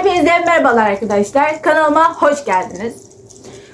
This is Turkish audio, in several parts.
Hepinize merhabalar arkadaşlar. Kanalıma hoş geldiniz.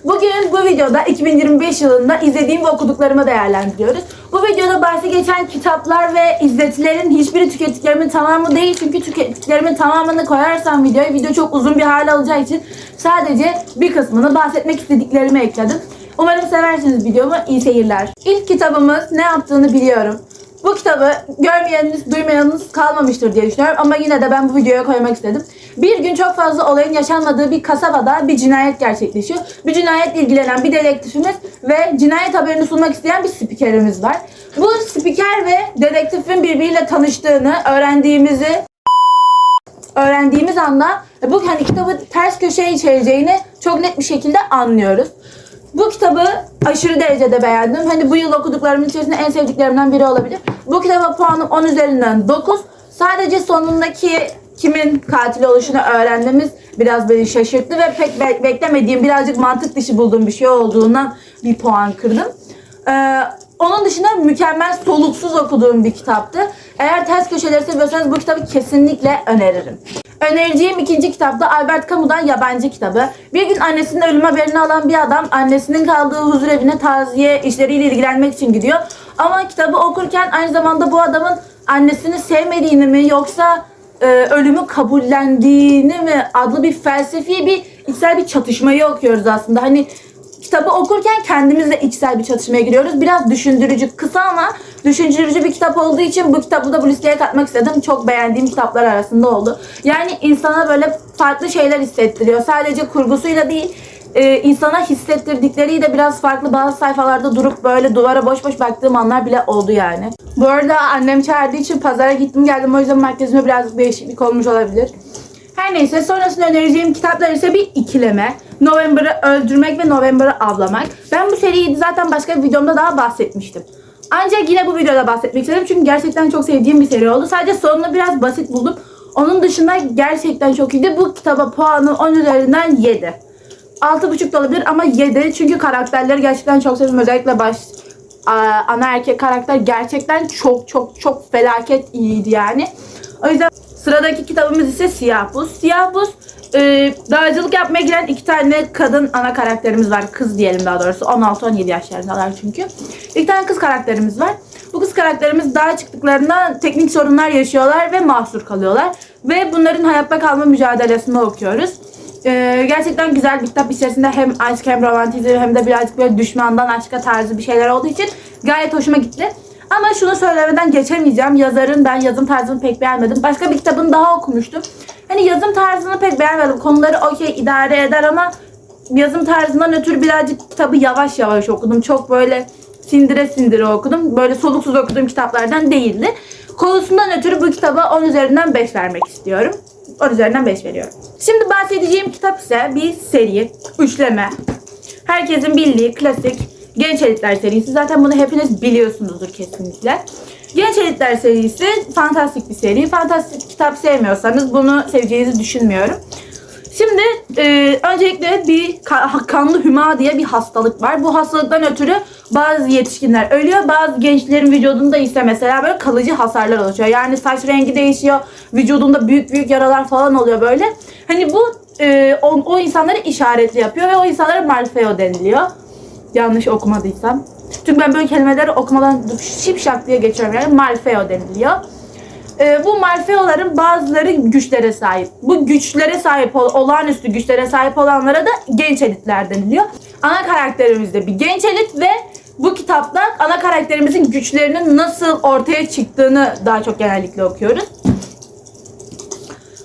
Bugün bu videoda 2025 yılında izlediğim ve okuduklarımı değerlendiriyoruz. Bu videoda bahsi geçen kitaplar ve izletilerin hiçbiri tükettiklerimin tamamı değil. Çünkü tükettiklerimin tamamını koyarsam videoya video çok uzun bir hale alacağı için sadece bir kısmını bahsetmek istediklerimi ekledim. Umarım seversiniz videomu. İyi seyirler. İlk kitabımız ne yaptığını biliyorum. Bu kitabı görmeyeniniz, duymayanınız kalmamıştır diye düşünüyorum ama yine de ben bu videoya koymak istedim. Bir gün çok fazla olayın yaşanmadığı bir kasabada bir cinayet gerçekleşiyor. Bir cinayetle ilgilenen bir dedektifimiz ve cinayet haberini sunmak isteyen bir spikerimiz var. Bu spiker ve dedektifin birbiriyle tanıştığını öğrendiğimizi öğrendiğimiz anda bu hani kitabı ters köşeye içereceğini çok net bir şekilde anlıyoruz. Bu kitabı aşırı derecede beğendim. Hani bu yıl okuduklarımın içerisinde en sevdiklerimden biri olabilir. Bu kitaba puanım 10 üzerinden 9. Sadece sonundaki kimin katil oluşunu öğrenmemiz biraz beni şaşırttı ve pek be- beklemediğim birazcık mantık dışı bulduğum bir şey olduğundan bir puan kırdım. Ee, onun dışında mükemmel soluksuz okuduğum bir kitaptı. Eğer ters köşeleri seviyorsanız bu kitabı kesinlikle öneririm. Önereceğim ikinci kitap da Albert Camus'dan Yabancı kitabı. Bir gün annesinin ölüm haberini alan bir adam annesinin kaldığı huzur evine taziye işleriyle ilgilenmek için gidiyor. Ama kitabı okurken aynı zamanda bu adamın annesini sevmediğini mi yoksa e, ölümü kabullendiğini mi adlı bir felsefi bir içsel bir çatışmayı okuyoruz aslında. Hani kitabı okurken kendimizle içsel bir çatışmaya giriyoruz. Biraz düşündürücü, kısa ama düşündürücü bir kitap olduğu için bu kitabı da bu listeye katmak istedim. Çok beğendiğim kitaplar arasında oldu. Yani insana böyle farklı şeyler hissettiriyor. Sadece kurgusuyla değil, e, insana hissettirdikleriyle biraz farklı bazı sayfalarda durup böyle duvara boş boş baktığım anlar bile oldu yani. Bu arada annem çağırdığı için pazara gittim geldim o yüzden makyajıma biraz değişiklik olmuş olabilir. Her neyse sonrasında önereceğim kitaplar ise bir ikileme. November'ı öldürmek ve November'ı avlamak. Ben bu seriyi zaten başka bir videomda daha bahsetmiştim. Ancak yine bu videoda bahsetmek istedim çünkü gerçekten çok sevdiğim bir seri oldu. Sadece sonunu biraz basit buldum. Onun dışında gerçekten çok iyiydi. Bu kitaba puanı 10 üzerinden 7. 6.5 da olabilir ama 7 çünkü karakterleri gerçekten çok sevdim. Özellikle baş ana erkek karakter gerçekten çok çok çok felaket iyiydi yani. O yüzden sıradaki kitabımız ise Siyah Buz. Siyah Buz e, dağcılık yapmaya giren iki tane kadın ana karakterimiz var. Kız diyelim daha doğrusu. 16-17 yaşlarındalar çünkü. İki tane kız karakterimiz var. Bu kız karakterimiz dağa çıktıklarında teknik sorunlar yaşıyorlar ve mahsur kalıyorlar. Ve bunların hayatta kalma mücadelesini okuyoruz. Ee, gerçekten güzel bir kitap içerisinde hem aşk hem romantizm hem de birazcık böyle düşmandan aşka tarzı bir şeyler olduğu için gayet hoşuma gitti. Ama şunu söylemeden geçemeyeceğim. Yazarın ben yazım tarzını pek beğenmedim. Başka bir kitabını daha okumuştum. Hani yazım tarzını pek beğenmedim. Konuları okey idare eder ama yazım tarzından ötürü birazcık kitabı yavaş yavaş okudum. Çok böyle sindire sindire okudum. Böyle soluksuz okuduğum kitaplardan değildi. Konusundan ötürü bu kitaba 10 üzerinden 5 vermek istiyorum. 10 üzerinden 5 veriyorum. Şimdi bahsedeceğim kitap ise bir seri, üçleme. Herkesin bildiği klasik Genç Elitler serisi. Zaten bunu hepiniz biliyorsunuzdur kesinlikle. Genç Elitler serisi fantastik bir seri. Fantastik kitap sevmiyorsanız bunu seveceğinizi düşünmüyorum. Şimdi e, öncelikle bir ka- kanlı hüma diye bir hastalık var. Bu hastalıktan ötürü bazı yetişkinler ölüyor. Bazı gençlerin vücudunda ise mesela böyle kalıcı hasarlar oluşuyor. Yani saç rengi değişiyor. Vücudunda büyük büyük yaralar falan oluyor böyle. Hani bu e, o, o insanları işaretli yapıyor ve o insanlara Malfeo deniliyor. Yanlış okumadıysam. Çünkü ben böyle kelimeleri okumadan şipşak diye geçiyorum yani Malfeo deniliyor. Ee, bu Malfeoların bazıları güçlere sahip. Bu güçlere sahip ol, olağanüstü güçlere sahip olanlara da genç elitler deniliyor. Ana karakterimiz de bir genç elit ve bu kitapta ana karakterimizin güçlerinin nasıl ortaya çıktığını daha çok genellikle okuyoruz.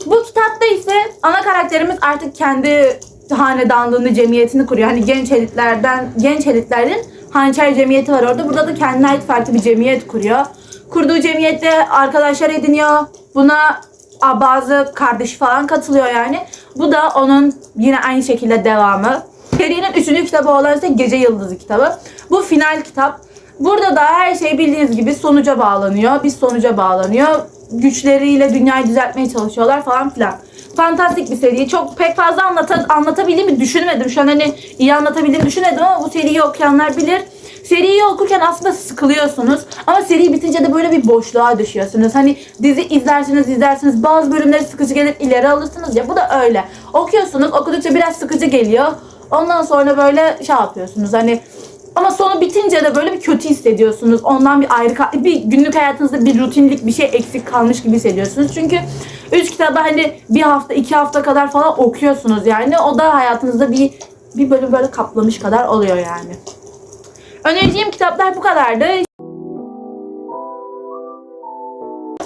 Bu kitapta ise ana karakterimiz artık kendi hanedanlığını, cemiyetini kuruyor. Hani genç elitlerden, genç elitlerin hançer cemiyeti var orada. Burada da kendine ait farklı bir cemiyet kuruyor. Kurduğu cemiyette arkadaşlar ediniyor. Buna bazı kardeşi falan katılıyor yani. Bu da onun yine aynı şekilde devamı. Serinin üçüncü kitabı olan ise Gece Yıldızı kitabı. Bu final kitap. Burada da her şey bildiğiniz gibi sonuca bağlanıyor. Bir sonuca bağlanıyor. Güçleriyle dünyayı düzeltmeye çalışıyorlar falan filan. Fantastik bir seri. Çok pek fazla anlata, anlatabildiğimi düşünmedim. Şu an hani iyi anlatabildiğimi düşünmedim ama bu seriyi okuyanlar bilir. seriyi okurken aslında sıkılıyorsunuz ama seri bitince de böyle bir boşluğa düşüyorsunuz. Hani dizi izlersiniz izlersiniz bazı bölümleri sıkıcı gelir ileri alırsınız ya bu da öyle. Okuyorsunuz okudukça biraz sıkıcı geliyor. Ondan sonra böyle şey yapıyorsunuz hani ama sonu bitince de böyle bir kötü hissediyorsunuz. Ondan bir ayrı bir günlük hayatınızda bir rutinlik bir şey eksik kalmış gibi hissediyorsunuz. Çünkü üç kitabı hani bir hafta iki hafta kadar falan okuyorsunuz yani. O da hayatınızda bir bir bölüm böyle kaplamış kadar oluyor yani. Önereceğim kitaplar bu kadardı.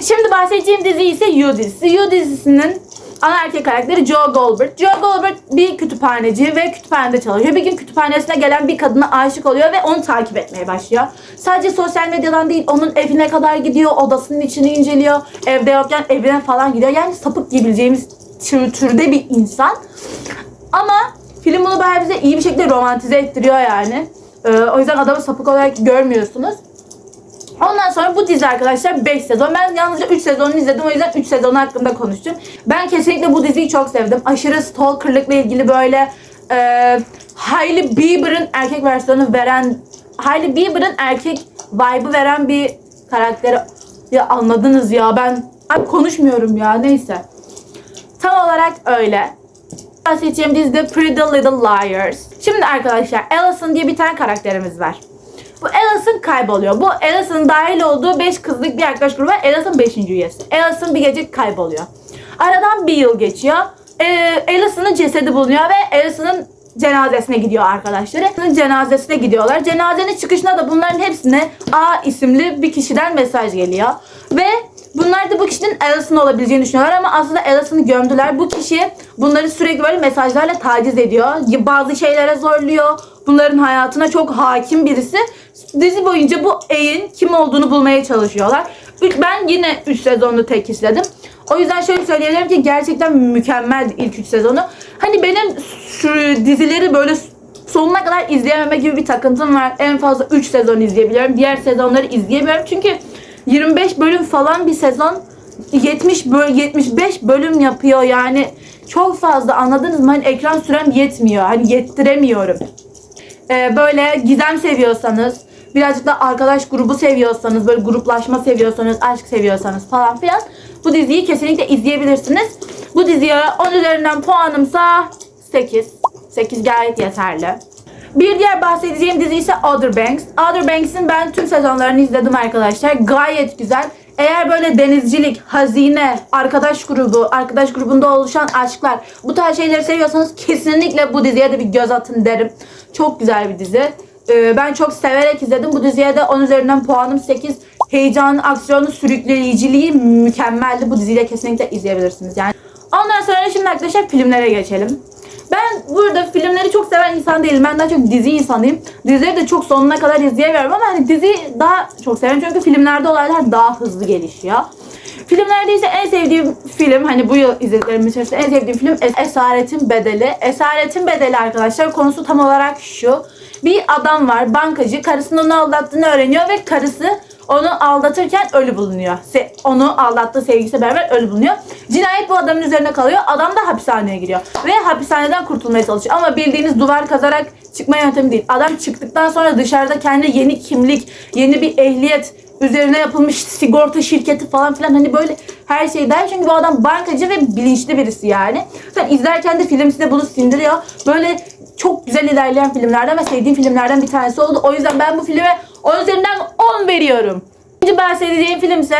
Şimdi bahsedeceğim dizi ise You dizisi. You dizisinin ana erkek karakteri Joe Goldberg. Joe Goldberg bir kütüphaneci ve kütüphanede çalışıyor. Bir gün kütüphanesine gelen bir kadına aşık oluyor ve onu takip etmeye başlıyor. Sadece sosyal medyadan değil onun evine kadar gidiyor, odasının içini inceliyor. Evde yokken evine falan gidiyor. Yani sapık diyebileceğimiz tür- türde bir insan. Ama film bunu bayağı bize iyi bir şekilde romantize ettiriyor yani. Ee, o yüzden adamı sapık olarak görmüyorsunuz. Ondan sonra bu dizi arkadaşlar 5 sezon. Ben yalnızca 3 sezonunu izledim. O yüzden 3 sezonu hakkında konuşacağım. Ben kesinlikle bu diziyi çok sevdim. Aşırı stalkerlıkla ilgili böyle e, Hailey Bieber'ın erkek versiyonu veren Hailey Bieber'ın erkek vibe'ı veren bir karakteri ya anladınız ya ben Ay, konuşmuyorum ya neyse. Tam olarak öyle. Bahsedeceğim dizi de Pretty Little Liars. Şimdi arkadaşlar Allison diye bir tane karakterimiz var. Bu Allison kayboluyor. Bu Allison'ın dahil olduğu 5 kızlık bir arkadaş grubu. Allison 5. üyesi. Allison bir gece kayboluyor. Aradan bir yıl geçiyor. Ee, Allison'ın cesedi bulunuyor ve Allison'ın cenazesine gidiyor arkadaşları. Cenazesine gidiyorlar. Cenazenin çıkışına da bunların hepsine A isimli bir kişiden mesaj geliyor. Ve Bunlar da bu kişinin Allison olabileceğini düşünüyorlar ama aslında Allison'ı gömdüler. Bu kişi bunları sürekli böyle mesajlarla taciz ediyor. Bazı şeylere zorluyor. Bunların hayatına çok hakim birisi. Dizi boyunca bu E'in kim olduğunu bulmaya çalışıyorlar. Ben yine 3 sezonlu tek izledim. O yüzden şöyle söyleyebilirim ki gerçekten mükemmel ilk 3 sezonu. Hani benim şu dizileri böyle sonuna kadar izleyememe gibi bir takıntım var. En fazla 3 sezon izleyebiliyorum. Diğer sezonları izleyemiyorum. Çünkü 25 bölüm falan bir sezon 70 böl 75 bölüm yapıyor yani çok fazla anladınız mı? Hani ekran sürem yetmiyor. Hani yettiremiyorum. Ee, böyle gizem seviyorsanız, birazcık da arkadaş grubu seviyorsanız, böyle gruplaşma seviyorsanız, aşk seviyorsanız falan filan bu diziyi kesinlikle izleyebilirsiniz. Bu diziye 10 üzerinden puanımsa 8. 8 gayet yeterli. Bir diğer bahsedeceğim dizi ise Outer Banks. Outer Banks'in ben tüm sezonlarını izledim arkadaşlar. Gayet güzel. Eğer böyle denizcilik, hazine, arkadaş grubu, arkadaş grubunda oluşan aşklar bu tarz şeyleri seviyorsanız kesinlikle bu diziye de bir göz atın derim. Çok güzel bir dizi. Ee, ben çok severek izledim. Bu diziye de 10 üzerinden puanım 8. Heyecanı, aksiyonu, sürükleyiciliği mükemmeldi. Bu diziyi de kesinlikle izleyebilirsiniz. Yani Ondan sonra şimdi arkadaşlar filmlere geçelim. Ben burada filmleri çok seven insan değilim. Ben daha çok dizi insanıyım. Dizileri de çok sonuna kadar izleyemiyorum ama hani dizi daha çok severim. Çünkü filmlerde olaylar daha hızlı gelişiyor. Filmlerde ise en sevdiğim film hani bu yıl izlediklerim içerisinde en sevdiğim film Es- Esaretin Bedeli. Esaretin Bedeli arkadaşlar konusu tam olarak şu. Bir adam var bankacı karısının onu aldattığını öğreniyor ve karısı onu aldatırken ölü bulunuyor. Se- onu aldattığı sevgilisi beraber ölü bulunuyor. Cinayet bu adamın üzerine kalıyor. Adam da hapishaneye giriyor. Ve hapishaneden kurtulmaya çalışıyor. Ama bildiğiniz duvar kazarak çıkma yöntemi değil. Adam çıktıktan sonra dışarıda kendi yeni kimlik, yeni bir ehliyet, üzerine yapılmış sigorta şirketi falan filan hani böyle her şey der. Çünkü bu adam bankacı ve bilinçli birisi yani. Sen izlerken de film size bunu sindiriyor. Böyle çok güzel ilerleyen filmlerden ve sevdiğim filmlerden bir tanesi oldu. O yüzden ben bu filme 10 üzerinden 10 veriyorum. İkinci bahsedeceğim film ise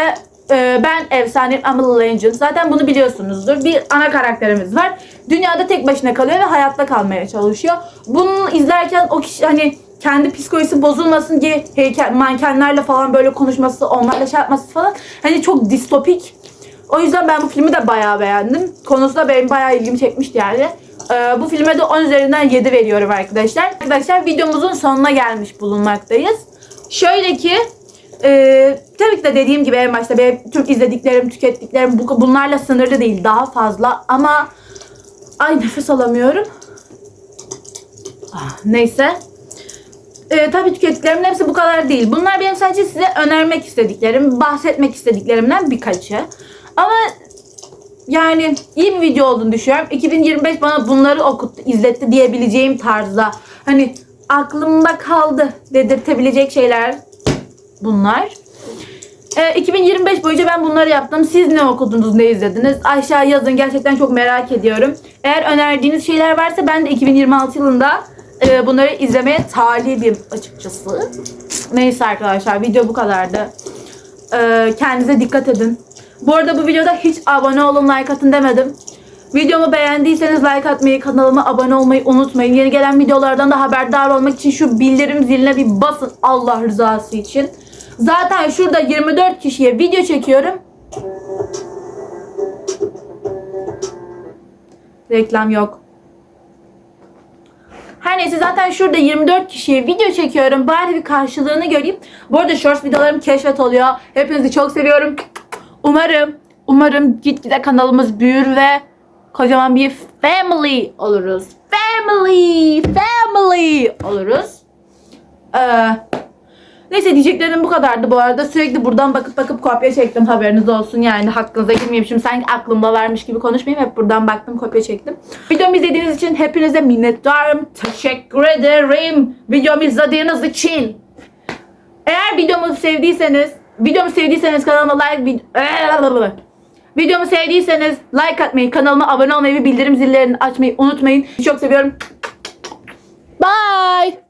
e, ben efsaneyim Amelie Legend. Zaten bunu biliyorsunuzdur. Bir ana karakterimiz var. Dünyada tek başına kalıyor ve hayatta kalmaya çalışıyor. Bunu izlerken o kişi hani kendi psikolojisi bozulmasın diye heykel, mankenlerle falan böyle konuşması, onlarla şey yapması falan. Hani çok distopik. O yüzden ben bu filmi de bayağı beğendim. Konusu da benim bayağı ilgimi çekmişti yani. Ee, bu filme de 10 üzerinden 7 veriyorum arkadaşlar. Arkadaşlar videomuzun sonuna gelmiş bulunmaktayız. Şöyle ki e, tabii ki de dediğim gibi en başta benim tüm izlediklerim, tükettiklerim bu, bunlarla sınırlı değil. Daha fazla ama ay nefes alamıyorum. Ah, neyse. Ee, tabii tüketiklerimin hepsi bu kadar değil. Bunlar benim sadece size önermek istediklerim, bahsetmek istediklerimden birkaçı. Ama yani iyi bir video olduğunu düşünüyorum. 2025 bana bunları okuttu, izletti diyebileceğim tarzda. Hani aklımda kaldı dedirtebilecek şeyler bunlar. Ee, 2025 boyunca ben bunları yaptım. Siz ne okudunuz, ne izlediniz? Aşağı yazın. Gerçekten çok merak ediyorum. Eğer önerdiğiniz şeyler varsa ben de 2026 yılında e, bunları izlemeye talibim açıkçası. Neyse arkadaşlar video bu kadardı. Ee, kendinize dikkat edin. Bu arada bu videoda hiç abone olun, like atın demedim. Videomu beğendiyseniz like atmayı, kanalıma abone olmayı unutmayın. Yeni gelen videolardan da haberdar olmak için şu bildirim ziline bir basın Allah rızası için. Zaten şurada 24 kişiye video çekiyorum. Reklam yok. Her neyse zaten şurada 24 kişiye video çekiyorum. Bari bir karşılığını göreyim. Bu arada shorts videolarım keşfet oluyor. Hepinizi çok seviyorum. Umarım, umarım gitgide kanalımız büyür ve kocaman bir family oluruz. Family, family oluruz. Ee, neyse diyeceklerim bu kadardı bu arada. Sürekli buradan bakıp bakıp kopya çektim haberiniz olsun. Yani hakkınıza girmeyeyim. Şimdi sanki aklımda varmış gibi konuşmayayım. Hep buradan baktım kopya çektim. Videomu izlediğiniz için hepinize minnettarım. Teşekkür ederim. Videomu izlediğiniz için. Eğer videomu sevdiyseniz, videomu sevdiyseniz kanalıma like, vid- videomu sevdiyseniz like atmayı, kanalıma abone olmayı ve bildirim zillerini açmayı unutmayın. Çok seviyorum. Bye.